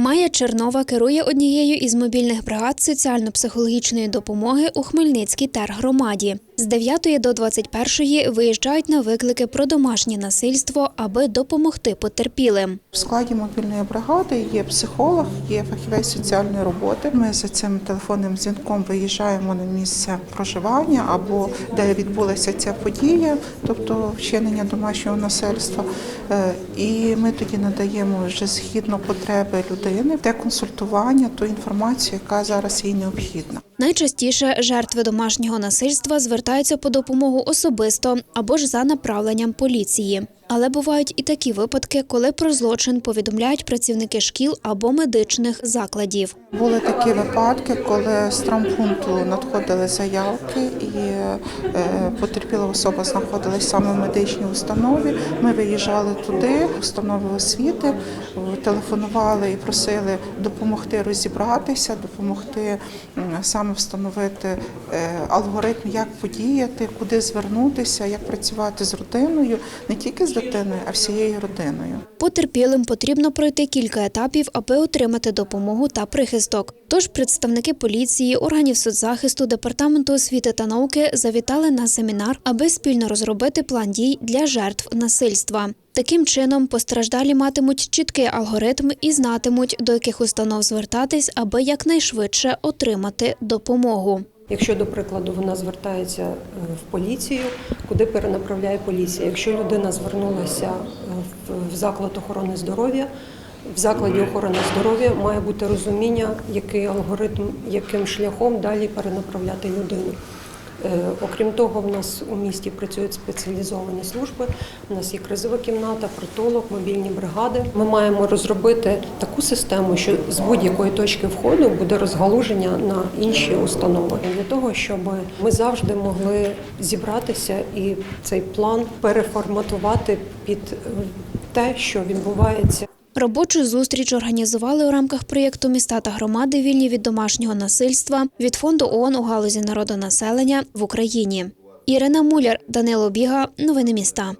Майя Чернова керує однією із мобільних бригад соціально-психологічної допомоги у Хмельницькій тергромаді. З 9 до 21 виїжджають на виклики про домашнє насильство, аби допомогти потерпілим. В складі мобільної бригади є психолог, є фахівець соціальної роботи. Ми за цим телефонним дзвінком виїжджаємо на місце проживання або де відбулася ця подія, тобто вчинення домашнього насильства. Е, І ми тоді надаємо вже згідно потреби людини те консультування, ту інформацію, яка зараз їй необхідна. Найчастіше жертви домашнього насильства звертаються по допомогу особисто або ж за направленням поліції. Але бувають і такі випадки, коли про злочин повідомляють працівники шкіл або медичних закладів. Були такі випадки, коли з травмпункту надходили заявки, і е, потерпіла особа знаходилась саме в медичній установі. Ми виїжджали туди, установи освіти, телефонували і просили допомогти розібратися, допомогти м, саме встановити е, алгоритм, як подіяти, куди звернутися, як працювати з родиною, не тільки з дитиною, а всією родиною. Потерпілим потрібно пройти кілька етапів, аби отримати допомогу та прихисток. Тож представники поліції, органів соцзахисту, департаменту освіти та науки завітали на семінар, аби спільно розробити план дій для жертв насильства. Таким чином, постраждалі матимуть чіткий алгоритм і знатимуть, до яких установ звертатись, аби якнайшвидше отримати допомогу. Якщо, до прикладу, вона звертається е, в поліцію, куди перенаправляє поліція? Якщо людина звернулася е, в- в заклад охорони здоров'я, в закладі охорони здоров'я має бути розуміння, який алгоритм, яким шляхом далі перенаправляти людину. Е, Окрім того, в нас у місті працюють спеціалізовані служби. У нас є кризова кімната, притулок, мобільні бригади. Ми маємо розробити таку систему, що з будь-якої точки входу буде розгалуження на інші установи для того, щоб ми завжди могли зібратися і цей план переформатувати під е, те, що відбувається Робочу зустріч організували у рамках проєкту Міста та громади вільні від домашнього насильства від фонду ООН у галузі народонаселення в Україні. Ірина Муляр, Данило Біга. Новини міста.